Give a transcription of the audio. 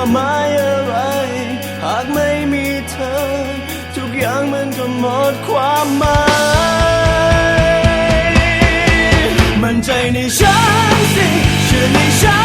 ความหมายอะไร หากไม่มีเธอ ทุกอย่างมันก็หมดความหมาย มันใจในฉันสิเชื่อในฉัน